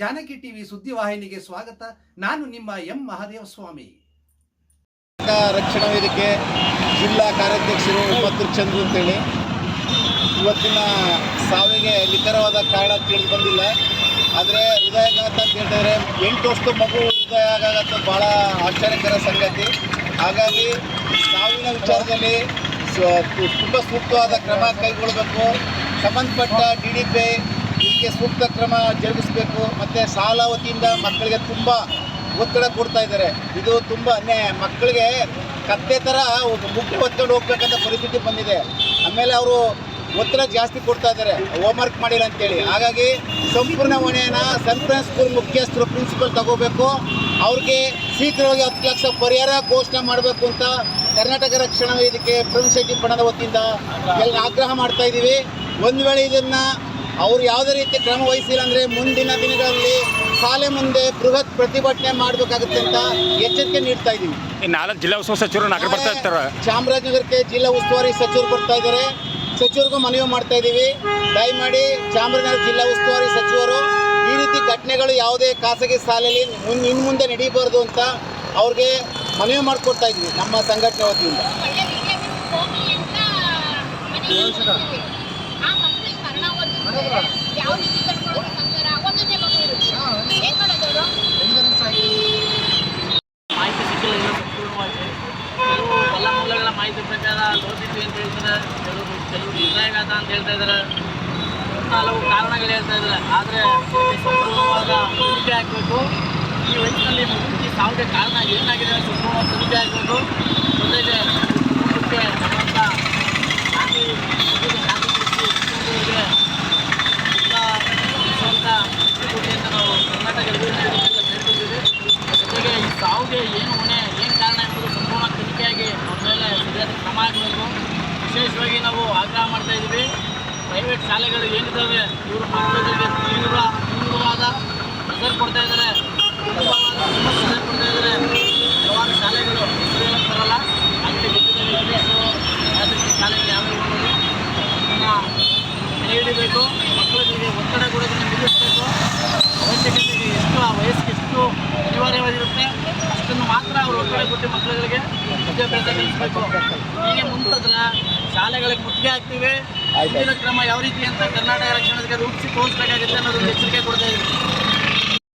Janaki TV ಸುದ್ದಿವಾಹಿನಿಗೆ ಸ್ವಾಗತ. ನಾನು ನಿಮ್ಮ ಎಂ ಮಹಾದೇವ ಸ್ವಾಮಿ. ರಕ್ಷಣಾ ವೇದಿಕೆ ಜಿಲ್ಲಾ ಕಾರ್ಯಾಧ್ಯಕ್ಷರು ಉಪತ್ರ ಚಂದ್ರು ಅಂತೇಳಿ. ಇವತ್ತಿನ ಸಾವಿಗೆ ನಿಖರವಾದ ಕಾರಣ ತಿಳಿದು ಬಂದಿಲ್ಲ. ಆದರೆ ಹೃದಯಾಘಾತ ಅಂತ ಹೇಳ್ತಾರೆ ಎಂಟು ವರ್ಷದ ಮಗು ಹೃದಯಾಘಾತ ಭಾಳ ಆಶ್ಚರ್ಯಕರ ಸಂಗತಿ. ಹಾಗಾಗಿ ಸಾವಿನ ವಿಚಾರದಲ್ಲಿ ತುಂಬ ಸೂಕ್ತವಾದ ಕ್ರಮ ಕೈಗೊಳ್ಳಬೇಕು. ಸಂಬಂಧಪಟ್ಟ ಡಿ ಡಿ ಪಿ ಇದಕ್ಕೆ ಸೂಕ್ತ ಕ್ರಮ ಜರುಗಿಸಬೇಕು, ಮತ್ತು ಸಾಲ ವತಿಯಿಂದ ಮಕ್ಕಳಿಗೆ ತುಂಬ ಒತ್ತಡ ಕೊಡ್ತಾ ಇದ್ದಾರೆ. ಇದು ತುಂಬ ಅನ್ಯಾಯ. ಮಕ್ಕಳಿಗೆ ಕತ್ತೆ ಥರ ಮುಗ್ಗು ಒತ್ಕೊಂಡು ಹೋಗ್ಬೇಕಂತ ಪರಿಸ್ಥಿತಿ ಬಂದಿದೆ. ಆಮೇಲೆ ಅವರು ಒತ್ತಡ ಜಾಸ್ತಿ ಕೊಡ್ತಾ ಇದ್ದಾರೆ. ಹೋಮ್ವರ್ಕ್ ಮಾಡಿಲ್ಲ ಅಂತೇಳಿ. ಹಾಗಾಗಿ ಸಂಪೂರ್ಣ ಹೊಣೆಯನ್ನು ಸಂಪೂರ್ಣ ಸ್ಕೂಲ್ ಮುಖ್ಯಸ್ಥರು ಪ್ರಿನ್ಸಿಪಲ್ ತಗೋಬೇಕು. ಅವ್ರಿಗೆ ಶೀಘ್ರವಾಗಿ ಹತ್ತು ಲಕ್ಷ ಪರಿಹಾರ ಘೋಷಣೆ ಮಾಡಬೇಕು ಅಂತ ಕರ್ನಾಟಕ ರಕ್ಷಣಾ ವೇದಿಕೆ ಪ್ರವೀಣ್ ಶೆಟ್ಟಿ ಬಣದ ವತಿಯಿಂದ ಎಲ್ಲ ಆಗ್ರಹ ಮಾಡ್ತಾ ಇದ್ದೀವಿ ಒಂದು ವೇಳೆ ಇದನ್ನು ಅವ್ರು ಯಾವುದೇ ರೀತಿ ಕ್ರಮ ವಹಿಸಿಲ್ಲ ಅಂದರೆ ಮುಂದಿನ ದಿನಗಳಲ್ಲಿ ಶಾಲೆ ಮುಂದೆ ಬೃಹತ್ ಪ್ರತಿಭಟನೆ ಮಾಡಬೇಕಾಗುತ್ತೆ ಅಂತ ಎಚ್ಚರಿಕೆ ನೀಡ್ತಾ ಇದ್ದೀವಿ. ಈ ನಾಲ್ಕು ಜಿಲ್ಲಾ ಉಸ್ತುವಾರಿ ಸಚಿವರು ನಗರ ಬರ್ತಾ ಇರ್ತಾರೆ. ಚಾಮರಾಜನಗರಕ್ಕೆ ಜಿಲ್ಲಾ ಉಸ್ತುವಾರಿ ಸಚಿವರು ಬರ್ತಾ ಇದ್ದಾರೆ. ಸಚಿವರಿಗೂ ಮನವಿ ಮಾಡ್ತಾ ಇದ್ದೀವಿ. ದಯಮಾಡಿ ಚಾಮರಾಜನಗರ ಜಿಲ್ಲಾ ಉಸ್ತುವಾರಿ ಸಚಿವರು ಈ ರೀತಿ ಘಟನೆಗಳು ಯಾವುದೇ ಖಾಸಗಿ ಶಾಲೆಯಲ್ಲಿ ಮುನ್ ಇನ್ನು ಮುಂದೆ ನಡೀಬಾರ್ದು ಅಂತ ಅವ್ರಿಗೆ ಮನವಿ ಮಾಡಿಕೊಡ್ತಾ ಇದ್ವಿ ನಮ್ಮ ಸಂಘಟನೆ ವತಿಯಿಂದ. ಯಾವ ರೀತಿ ತಡ್ಕೊಳ್ಳೋದು ಸಂಸಾರ ಇರುತ್ತೆ ಹೆಂಗ್ ಮಾಡೋದು ಮಾಹಿತಿ ಸಿಕ್ಕಿಲ್ಲ ಕೆಲವು ಎಲ್ಲ ಮಾಹಿತಿ ಪ್ರಕಾರ ಲೋಪಿತು ಅಂತ ಹೇಳ್ತಾರೆ ಹೃದಯಾಘಾತ ಅಂತ ಹೇಳ್ತಾ ಇದ್ದಾರೆ ಹಲವು ಕಾರಣಗಳು ಹೇಳ್ತಾ ಇದ್ದಾರೆ ಆದರೆ ಸಂಪೂರ್ಣವಾದ ಈ ವಯಸ್ಸಿನಲ್ಲಿ ಮಗುವಿಗೆ ಸಾವಿಗೆ ಕಾರಣ ಏನಾಗಿದೆ ಸುಮ್ಮನೆ ತನಿಖೆ ಆಗಬೇಕು. ಜೊತೆಗೆ ಕುಟುಂಬಕ್ಕೆ ನಮ್ಮಂಥ ಶಾಂತಿ ಮಗುವಿಗೆ ಶಾಂತಿ ಕೊಡಿಸಿ ಕುಟುಂಬದವರಿಗೆ ಎಲ್ಲ ಸ್ವಂತ ಕೊಡಿ ಅಂತ ನಾವು ಕರ್ನಾಟಕ ಅಭಿವೃದ್ಧಿ ಬೇಡ್ಕೊಳ್ತೀವಿ ಜೊತೆಗೆ ಈ ಸಾವಿಗೆ ಏನು ಹೊಣೆ ಏನು ಕಾರಣ ಎಂಬುದು ಸಂಪೂರ್ಣ ತನಿಖೆಯಾಗಿ ಅವ್ರ ಮೇಲೆ ಸರಿಯಾದ ಕ್ರಮ ಆಗಬೇಕು. ವಿಶೇಷವಾಗಿ ನಾವು ಆಗ್ರಹ ಮಾಡ್ತಾ ಇದ್ದೀವಿ. ಪ್ರೈವೇಟ್ ಶಾಲೆಗಳು ಏನಿದ್ದಾವೆ ಇವರು ಮಕ್ಕಳಿಗೆ ತೀವ್ರ ತೀವ್ರವಾದ ಪ್ರೆಸರ್ ಕೊಡ್ತಾ ಇದ್ದಾರೆ. ಪ್ರೆಸರ್ ಕೊಡ್ತಾ ಇದ್ದಾರೆ. ಹಲವಾರು ಶಾಲೆಗಳು ಹೆಸರು ಬರಲ್ಲ. ಅಲ್ಲಿ ಗೊತ್ತಿದೆ ಇಂಗ್ಲೀಷು ಯಾವ್ದು ಶಾಲೆಗಳು ಯಾವ್ಯಾವ ಕೈ ಹಿಡಿಬೇಕು. ಮಕ್ಕಳಿಗೆ ಒತ್ತಡ ಕೊಡೋದನ್ನು ಮಕ್ಕಳುಗಳಿಗೆ ವಿದ್ಯಾಭ್ಯಾಸ ಕಲಿಸಬೇಕು ಹೀಗೆ ಮುಂತಾದ್ರೆ ಶಾಲೆಗಳಿಗೆ ಮುತ್ತಿಗೆ ಹಾಕ್ತೀವಿ. ಮುಂದಿನ ಕ್ರಮ ಯಾವ ರೀತಿ ಅಂತ ಕರ್ನಾಟಕ ರಕ್ಷಣೆಗೆ ರೂಪಿಸಿ ತೋರಿಸಬೇಕಾಗುತ್ತೆ ಅನ್ನೋದೊಂದು ಎಚ್ಚರಿಕೆ ಕೊಡ್ತಾ ಇದ್ದೀವಿ